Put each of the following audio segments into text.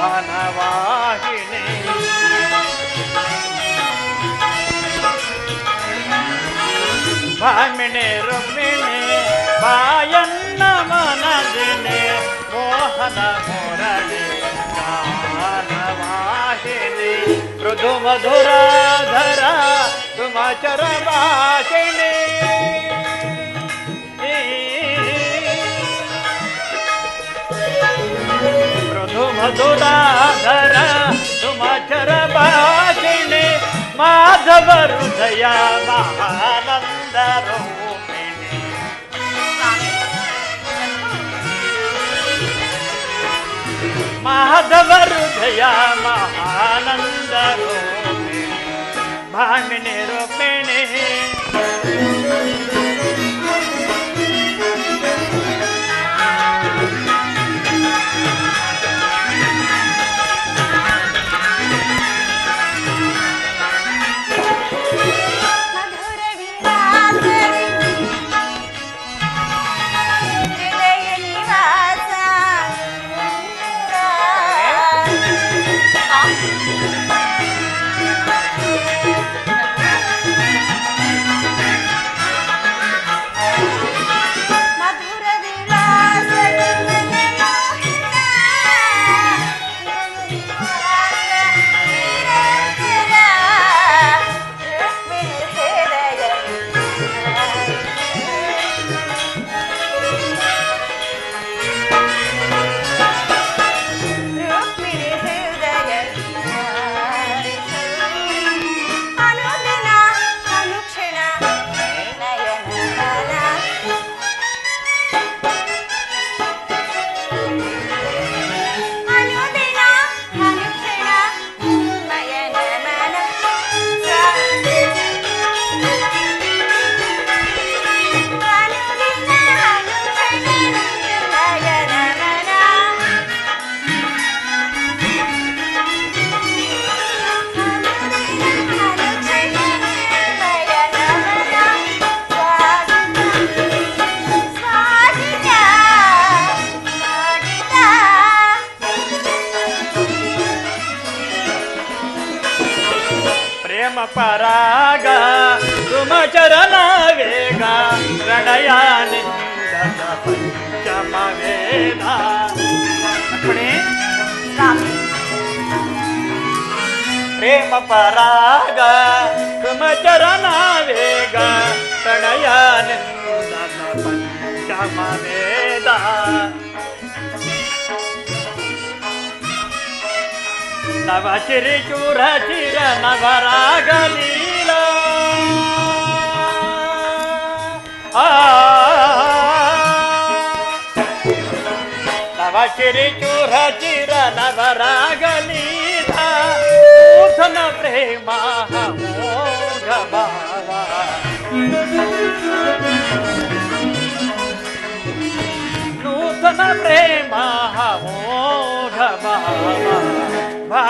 జ్ఞానవాహిని భామిణి రుక్మిణి బాయన్న మనదిని మోహన మురళి జ్ఞానవాహిని మృదు మధురాధర తుమచర వాహిని ಮೃದು ಮಧುರಾಧರ ಸುಮಚರ ಭಾಷಿಣಿ ಮಾಧವ ಹೃದಯ ಮಹಾನಂದರು ಮಾಧವ ಹೃದಯ ಮಹಾನಂದರು ಭಾಮಿನಿ ರೂಪಿಣಿ प्रेम पराग, तुम चरण वेग हृदयानि अपने प्रेम पराग, तुम चरण वेग प्रणयान पंचम वेदा నవ చిరి చూర చిర నవరాగలీల నవ చిరి చూర చిర నవరాగలీల నూతన ప్రేమ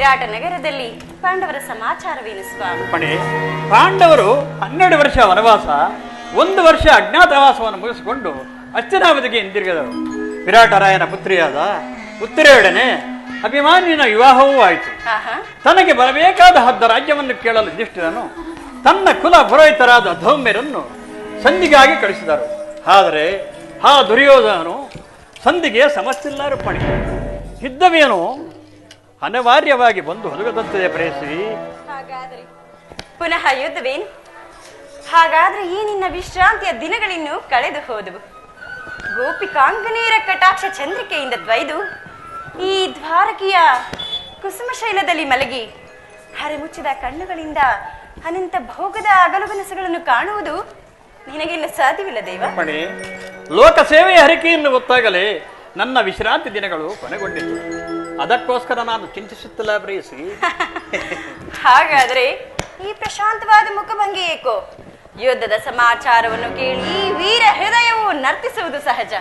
ವಿರಾಟ ನಗರದಲ್ಲಿ ಪಾಂಡವರ ಸಮಾಚಾರವೇನು ಸ್ವಾಮಿ? ಪಾಂಡವರು ಹನ್ನೆರಡು ವರ್ಷ ವನವಾಸ ಒಂದು ವರ್ಷ ಅಜ್ಞಾತವಾಸವನ್ನು ಮುಗಿಸಿಕೊಂಡು ಅಚ್ಚನಾವಧಿಗೆ ಹಿಂದಿರುಗಿದರು ವಿರಾಟರಾಯನ ಪುತ್ರಿಯಾದ ಉತ್ತರೆಯೊಡನೆ ಅಭಿಮಾನಿನ ವಿವಾಹವೂ ಆಯಿತು. ತನಗೆ ಬರಬೇಕಾದ ಹದ್ದ ರಾಜ್ಯವನ್ನು ಕೇಳಲು ಯುಧಿಷ್ಠಿರನು ತನ್ನ ಕುಲ ಪುರೋಹಿತರಾದ ಧೌಮ್ಯರನ್ನು ಸಂಧಿಗಾಗಿ ಕಳಿಸಿದರು. ಆದರೆ ಆ ದುರ್ಯೋಧನನು ಸಂಧಿಗೆ ಸಮಸ್ತಿಲ್ಲ ರೂಪಣಿ ಇದ್ದವೇನು ಅನಿವಾರ್ಯವಾಗಿ ಬಂದು ಹೊಲಗದಂತೆ ಪ್ರೇಸಿ ಹಾಗಾದ್ರೆ ಪುನಃ ಯುದ್ಧವೇನು? ಹಾಗಾದ್ರೆ ಈ ನಿನ್ನ ವಿಶ್ರಾಂತಿಯ ದಿನಗಳಿನ್ನು ಕಳೆದು ಹೋದವು. ಗೋಪಿಕಾಂಗನೇರ ಕಟಾಕ್ಷ ಚಂದ್ರಿಕೆಯಿಂದ ದ್ವೈದು ಈ ದ್ವಾರಕಿಯ ಕುಸುಮ ಶೈಲದಲ್ಲಿ ಮಲಗಿ ಹರೆಮುಚ್ಚಿದ ಕಣ್ಣುಗಳಿಂದ ಅನಂತ ಭೋಗದ ಅಗಲುಗನಸುಗಳನ್ನು ಕಾಣುವುದು ನಿನಗೆಲ್ಲ ಸಾಧ್ಯವಿಲ್ಲ ದೇವ. ಲೋಕ ಸೇವೆಯ ಹರಿಕೆಯನ್ನು ಗೊತ್ತಾಗಲೇ ನನ್ನ ವಿಶ್ರಾಂತಿ ದಿನಗಳು ಕೊನೆಗೊಂಡಿತು. ಅದಕ್ಕೋಸ್ಕರ ನಾನು ಚಿಂತಿಸುತ್ತಿಲ್ಲ ಪ್ರೇಯಸಿ ಹಾಗಾದ್ರೆ ಈ ಪ್ರಶಾಂತವಾದ ಮುಖಭಂಗಿ ಏಕೋ? ಯುದ್ಧದ ಸಮಾಚಾರವನ್ನು ಕೇಳಿ ಈ ವೀರ ಹೃದಯವು ನರ್ತಿಸುವುದು ಸಹಜ.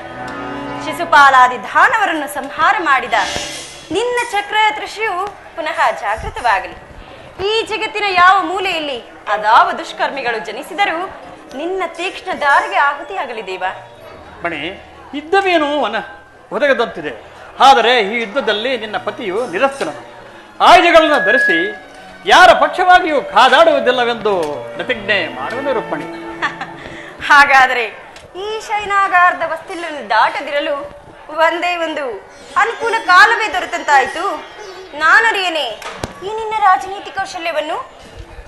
ಶಿಶುಪಾಲಾದಿ ದಾನವರನ್ನು ಸಂಹಾರ ಮಾಡಿದ ನಿನ್ನ ಚಕ್ರ ತೃಷಿಯು ಪುನಃ ಜಾಗೃತವಾಗಲಿ. ಈ ಜಗತ್ತಿನ ಯಾವ ಮೂಲೆಯಲ್ಲಿ ಅದಾವ ದುಷ್ಕರ್ಮಿಗಳು ಜನಿಸಿದರೂ ನಿನ್ನ ತೀಕ್ಷ್ಣ ದಾರಿಗೆ ಆಹುತಿಯಾಗಲಿ ದೇವ. ಬಣಿ ಇದ್ದವೇನೋ ವನ ಒದಗದಂತಿದೆ. ಆದರೆ ಈ ಯುದ್ಧದಲ್ಲಿ ನಿನ್ನ ಪತಿಯು ನಿರಸ್ತನನು ಆಯುಧಗಳನ್ನು ಧರಿಸಿ ಯಾರ ಪಕ್ಷವಾಗಿಯೂ ಕಾದಾಡುವುದಿಲ್ಲವೆಂದು ಪ್ರತಿಜ್ಞೆ ಮಾಡುವನು ರುಕ್ಮಣಿ. ಹಾಗಾದರೆ ಈ ಶೈನಾಗಾರದ ವಸ್ತಿಲನ್ನು ದಾಟದಿರಲು ಒಂದೇ ಒಂದು ಅನುಕೂಲ ಕಾಲವೇ ದೊರೆತಂತಾಯಿತು. ನಾನರಿಯೇನೆ ಈ ನಿನ್ನ ರಾಜನೀತಿ ಕೌಶಲ್ಯವನ್ನು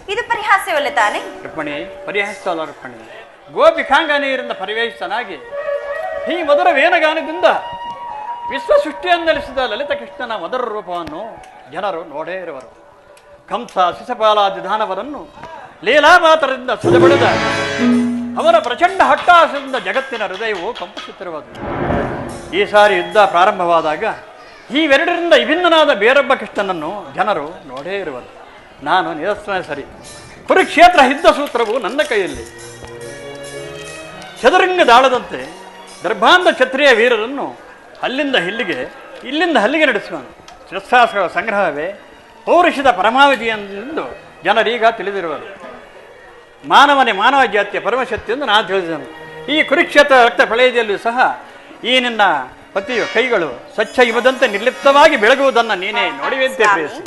ಇದು ಪರಿಹಾಸ್ಯವಲ್ಲ ತಾನೆ? ರುಕ್ಮಣಿ ಪರಿಹಾಸ್ಯವಲ್ಲ ರುಕ್ಮಣಿ. ಗೋಪಿಕಾಂಗ ನೀರಿಂದ ಪರಿವೇಶಿತನಾಗಿ ಈ ಮಧುರ ವೇನಗಾನದಿಂದ ವಿಶ್ವ ಸೃಷ್ಟಿಯನ್ನಲಿಸಿದ ಲಲಿತ ಕೃಷ್ಣನ ಮೊದಲ ರೂಪವನ್ನು ಜನರು ನೋಡೇ ಇರುವರು. ಕಂಸ ಶಿಶಪಾಲಾದಿ ದಾನವರನ್ನು ಲೀಲಾಮಾತರದಿಂದ ಸದೆಬಡಿದ ಅವರ ಪ್ರಚಂಡ ಹಟ್ಟಾಸದಿಂದ ಜಗತ್ತಿನ ಹೃದಯವು ಕಂಪಿಸುತ್ತಿರುವುದು. ಈ ಸಾರಿ ಯುದ್ಧ ಪ್ರಾರಂಭವಾದಾಗ ಇವೆರಡರಿಂದ ವಿಭಿನ್ನನಾದ ಬೇರೊಬ್ಬ ಕೃಷ್ಣನನ್ನು ಜನರು ನೋಡೇ ಇರುವರು. ನಾನು ನಿರಸ್ತನ ಸರಿ. ಕುರುಕ್ಷೇತ್ರ ಯುದ್ಧ ಸೂತ್ರವು ನನ್ನ ಕೈಯಲ್ಲಿ. ಚದುರಂಗ ದಾಳದಂತೆ ಗರ್ಭಾಂಧ ಕ್ಷತ್ರಿಯ ವೀರರನ್ನು ಅಲ್ಲಿಂದ ಇಲ್ಲಿಗೆ, ಇಲ್ಲಿಂದ ಅಲ್ಲಿಗೆ ನಡೆಸುವನು. ಶಸ್ತ್ರಾಸ್ತ್ರಗಳ ಸಂಗ್ರಹವೇ ಪೌರುಷದ ಪರಮಾವಧಿ ಎಂದು ಜನರೀಗ ತಿಳಿದಿರುವರು. ಮಾನವನೇ ಮಾನವ ಜಾತಿಯ ಪರಮಶಕ್ತಿಯೆಂದು ನಾನು ತಿಳಿದನು ಈ ಕುರುಕ್ಷೇತ್ರ ರಕ್ತ ಪ್ರಳಯದಲ್ಲೂ ಸಹ ಈ ನಿನ್ನ ಪತಿಯ ಕೈಗಳು ಸ್ವಚ್ಛ ಇವದಂತೆ ನಿರ್ಲಿಪ್ತವಾಗಿ ಬೆಳಗುವುದನ್ನು ನೀನೇ ನೋಡಿವೆ ಬಯಸಿ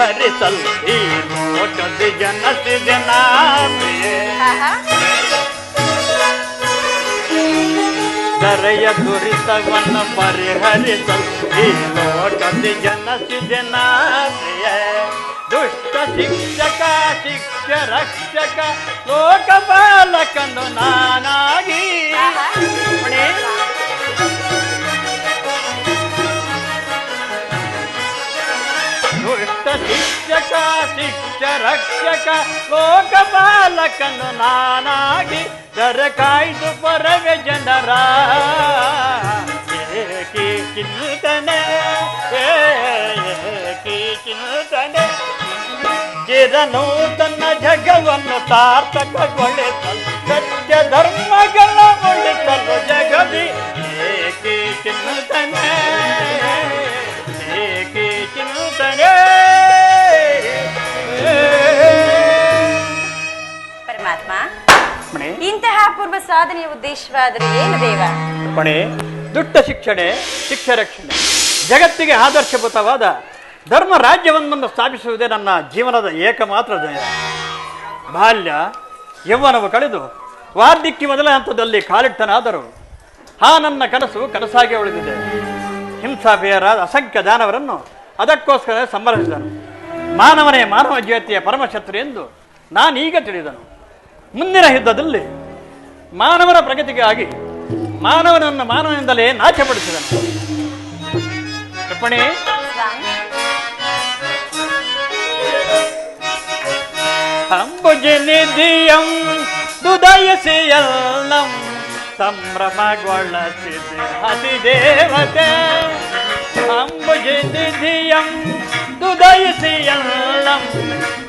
ಪರಿಹರಿಸಲು ಈ ಲೋಕದ ಜನಸಿದೆ ನಾವೇ ಆಹಾ. ನರೆಯ ದುರಿತವನ್ನು ಪರಿಹರಿಸಲು ಈ ಲೋಕದ ಜನಸಿದೆ ನಾವೇ ದುಷ್ಟ ಶಿಕ್ಷಕ ಶಿಕ್ಷ ರಕ್ಷಕ ಲೋಕಪಾಲಕನು ನಾನಾಗಿ ಆಹಾ. ಮಣಿ, ದುಷ್ಟ ಶಿಕ್ಷಕ ಶಿಕ್ಷ ರಕ್ಷಕ, ಲೋಕಪಾಲಕನು ನಾನಾಗಿ ದರ ಕಾಯ್ದು ಪರವೆ ಜನರ. ಏಕಿ ಚಿಂತನೆ ಏಕಿ ಚಿಂತನೆ ಜಗವನ್ನು ಸಾರ್ಥಕಗೊಳಿಸಲು, ಸತ್ಯ ಧರ್ಮಗಳ ಉಳಿಸಲು ಜಗದಿ ಇಂತಹ ಪೂರ್ವ ಸಾಧನೆಯ ಉದ್ದೇಶವಾದರೆ ಏನು ದೇವ? ಪಣೆ ದುಷ್ಟ ಶಿಕ್ಷಣೆ, ಶಿಕ್ಷ ರಕ್ಷಣೆ. ಜಗತ್ತಿಗೆ ಆದರ್ಶಭೂತವಾದ ಧರ್ಮ ರಾಜ್ಯವೊಂದನ್ನು ಸ್ಥಾಪಿಸುವುದೇ ನನ್ನ ಜೀವನದ ಏಕಮಾತ್ರ ಧ್ಯೇಯ. ಬಾಲ್ಯ, ಯೌವನವು ಕಳೆದು ವಾರ್ಧಕ್ಯ ಮೊದಲ ಹಂತದಲ್ಲಿ ಕಾಲಿಟ್ಟನಾದರೂ ಆ ನನ್ನ ಕನಸು ಕನಸಾಗಿ ಉಳಿದಿದೆ. ಹಿಂಸಾಭೇಯರಾದ ಅಸಂಖ್ಯ ದಾನವರನ್ನು ಅದಕ್ಕೋಸ್ಕರ ಸಂಬರಿಸಿದನು ಮಾನವನೇ ಮಾನವ ಜ್ಯೋತಿಯ ಪರಮಶತ್ರು ಎಂದು ನಾನೀಗ ತಿಳಿದನು. ಮುಂದಿನ ಯುದ್ಧದಲ್ಲಿ ಮಾನವನ ಪ್ರಗತಿಗಾಗಿ ಮಾನವನನ್ನು ಮಾನವನಿಂದಲೇ ನಾಶಪಡಿಸಿದನು ಟಿಪ್ಪಣಿ? ಅಂಬುಜನಿಧಿಯಂ ದುದಯಸಿ ಎಲ್ಲಂ ಸಂಭ್ರಮಗೊಳ್ಳಸಿದೆ ದೇವತೆ ಅಂಬುಜನಿಧಿಯಂ ದುದಯಸಿ ಎಲ್ಲಂ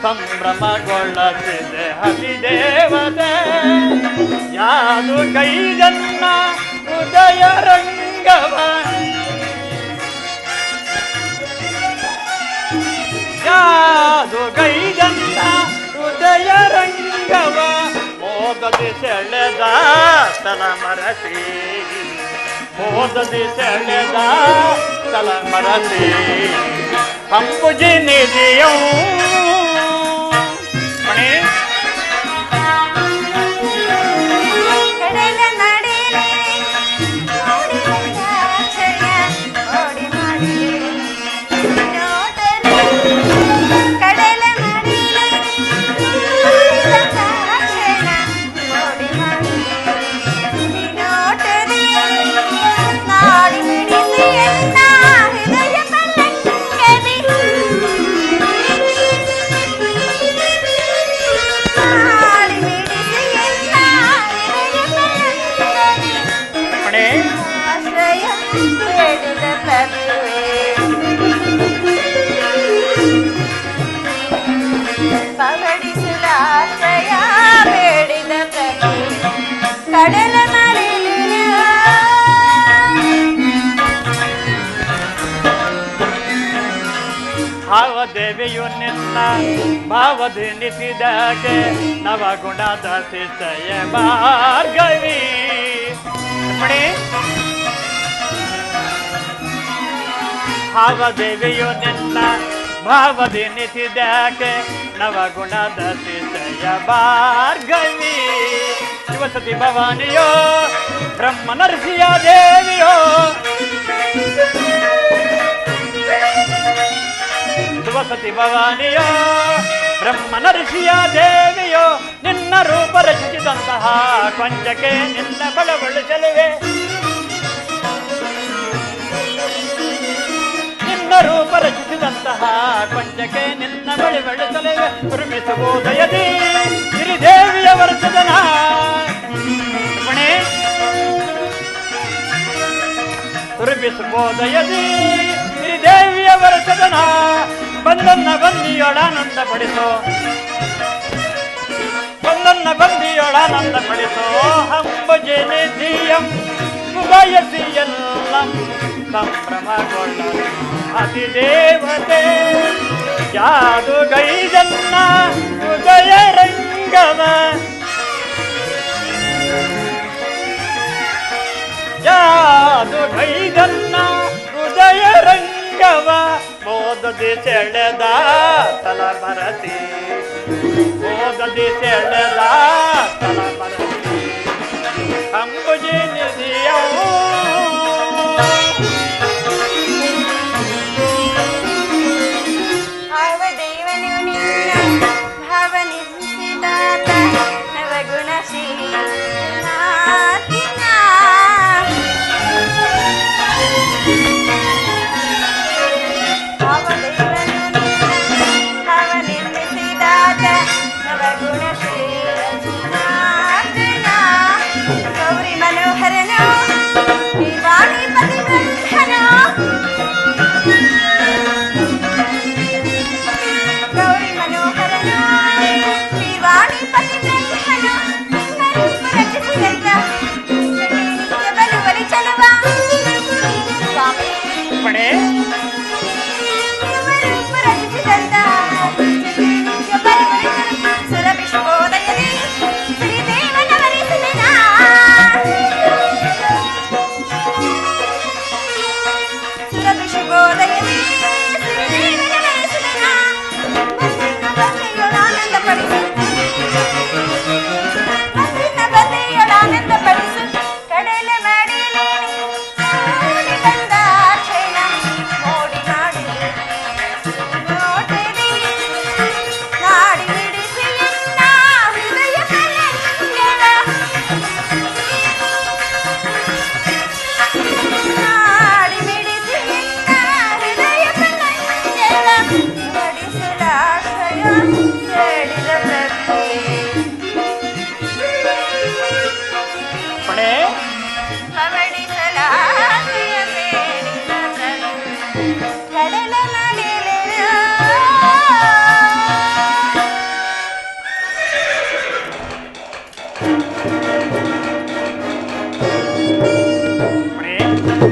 ಸಂಭ್ರಮಗೊಳ್ಳಸಿದೆ ಹದಿದೇವತೆ ಯಾರು ಕೈದನ್ನ ಹೃದಯ ರಂಗವ? ಯಾದು ಗೈದಂತ ಹೃದಯ ರಂಗವ? ಮೋದದಿ ಸೆಳೆದ ತಲ ಮರಸಿ. ಮೋದದಿ ಸೆಳೆದ ತಲ ಮರಸಿ. అంబుజి నిజయం. ಭಾವಧೆನಿಸಿದಾಗೆ ನವಗುಣದ ಶಿಷ್ಯ ಭಾರ್ಗವಿ ಮಣಿ ಭಾವದೇವಿಯು ನಿನ್ನ ಭಾವಧೆನಿಸಿದಾಗೆ ನವಗುಣದ ಶಿಷ್ಯ ಭಾರ್ಗವಿ ಶಿವಸತಿ ಭವಾನಿಯೋ ಬ್ರಹ್ಮ ನರಸಿಯ ದೇವಿಯೋ ಧ್ರುವಸತಿ ಭವಾನಿಯೋ ಬ್ರಹ್ಮ ಋಷಿಯ ದೇವಿಯೋ ನಿನ್ನ ರೂಪ ರಚಿಸಿದಂತಹ ಕೊಂಚಕ್ಕೆ ನಿನ್ನ ಬಳಬಳಿಸಲುವೆ ನಿನ್ನ ರೂಪ ರಚಿಸಿದಂತಹ ಕೊಂಚಕ್ಕೆ ನಿನ್ನ ಬಳಿ ಬೆಳೆಸಲುವೆ ಕುರುಮಿಸುವುದಯದಿ ಗಿರಿದೇವಿಯ ವರ್ಷದನ ತುರುಬಿಸುವುದಯದಿ ಗಿರಿದೇವಿಯ ಸದನ ಬಂದನ್ನ ಬಂದಿಯೊಳಾನಂದ ಪಡಿಸೋ ಬಂದನ್ನ ಬಂದಿಯೊಳಾನಂದ ಪಡಿಸೋ ಹಂಬಜೆ ನಿಧಿಯಂ ಬಯಸಿ ಎಲ್ಲಂ ಸಂಭ್ರಮಗೊಳ್ಳಲು. ಅತಿ ದೇವತೆ ಯಾದು ಗೈದನ್ನ ಹೃದಯ ರಂಗವ ಯಾದು ಗೈದನ್ನ ಹೃದಯ ರಂಗವ ಮೋದದಿ ಸೆಳೆದ ತಲ ಭರತಿ ಮೋದದಿ ಸೆಳೆದ ತಲ ಭರತಿ ಅಂಬುಜಿ ನಿಧಿಯವು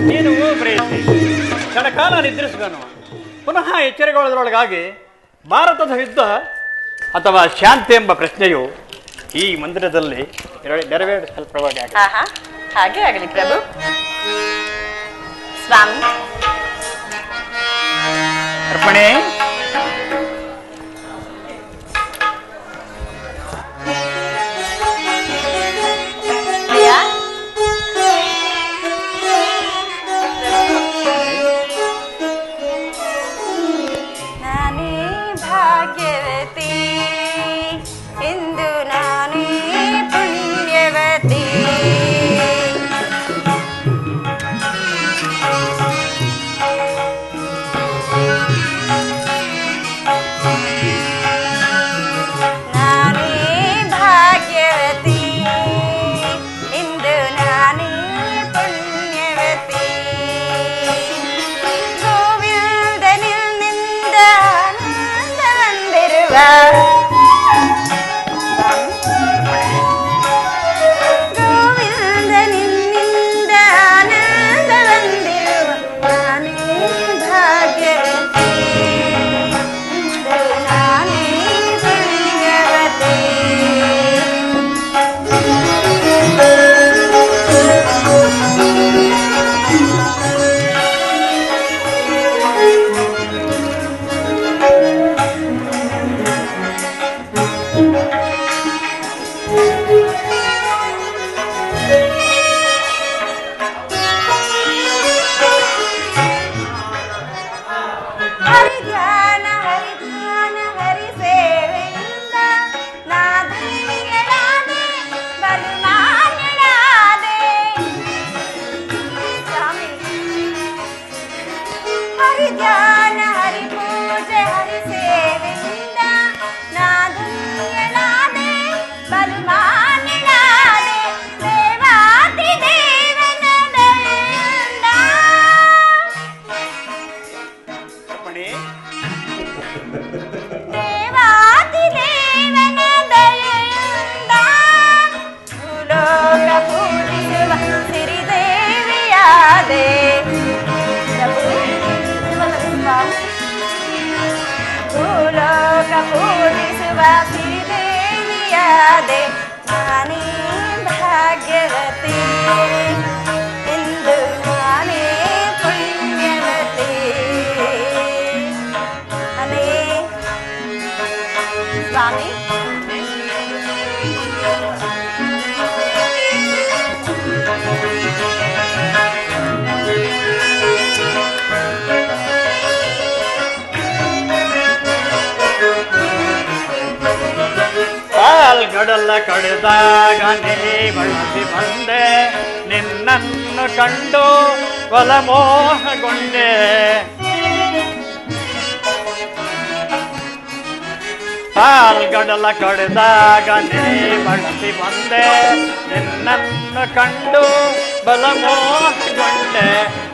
ನೀನು ಪ್ರೇಯಸಿ ಕ್ಷಣಕಾಲ ನಿದ್ರಿಸಿದನು ಪುನಃ ಎಚ್ಚರಿಕೊಳ್ಳೋದ್ರೊಳಗಾಗಿ ಭಾರತದ ಯುದ್ಧ ಅಥವಾ ಶಾಂತಿ ಎಂಬ ಪ್ರಶ್ನೆಯು ಈ ಮಂದಿರದಲ್ಲಿ ನೆರವೇ- ನೆರವೇರಿಸಲ್ಪಡುವಾಗ ಆಹಾ ಹಾಗೆ ಆಗಲಿ ಪ್ರಭು. ಸ್ವಾಮಿ. ಅರ್ಪಣೆ. ಸಿರಿದೇವಿಯಾದೆ ಪ್ರಭು, ಸ್ವಾಮಿ. ಭೂಲೋಕ ಪೂಜಿಸುವ ಸಿರಿದೇವಿಯಾದೆ ನಾನೇ ಪಾಲ್ಗಡಲ ಕಳೆದಾಗ ನೀ ಬಳಸಿ ಬಂದೆ. ನಿನ್ನನ್ನು ಕಂಡು ಕೊಲಮೋಹಗೊಂಡೆ. ಪಾಲ್ಗಡಲ ಕಡಿದಾಗ ನೀ ಬಳಸಿ ಬಂದೆ. ನಿನ್ನನ್ನು ಕಂಡು ಬಲಮೋಹಗೊಂಡೆ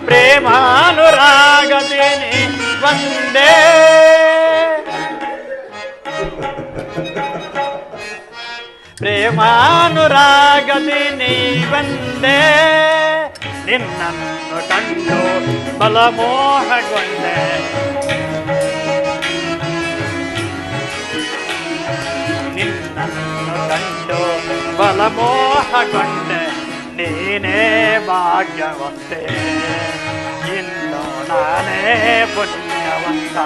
ಪ್ರೇಮಾನುರಾಗದಿನಿ ಬಂದೇ ಪ್ರೇಮಾನುರಾಗದಿ ನೀ ಬಂದೆ ನಿನ್ನನ್ನು ಕಂಡು ಬಲಮೋಹಗೊಂಡೆ. ನಿನ್ನನ್ನು ಕಂಡು ಬಲಮೋಹಗೊಂಡೆ. ನೀನೇ ಭಾಗ್ಯವಂತೆ. ಇನ್ನು ನಾನೇ ಪುಣ್ಯವಂತ.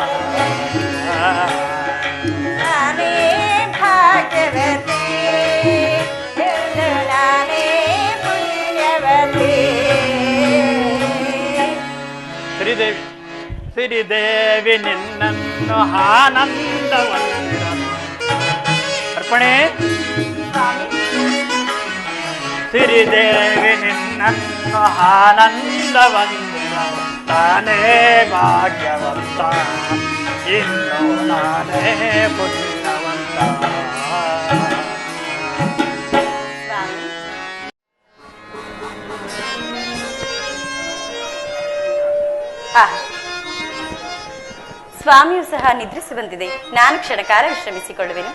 ಶ್ರೀದೇವಿ ನಿನ್ನನ್ನು ಆನಂದ ಅರ್ಪಣೆ. ಸಿರಿದೇವಿ ನಿನ್ನನ್ನು ಆನಂದವಂದಿರ ತಾನೇ ಭಾಗ್ಯವಂತ ಇನ್ನು ನಾನೇ ಪುಣ್ಯವಂತ. Ah. ಸ್ವಾಮಿಯು ಸಹ ನಿದ್ರಿಸಿ ಬಂದಿದೆ. ನಾನು ಕ್ಷಣಕಾಲ ವಿಶ್ರಮಿಸಿಕೊಳ್ಳುವೆನು.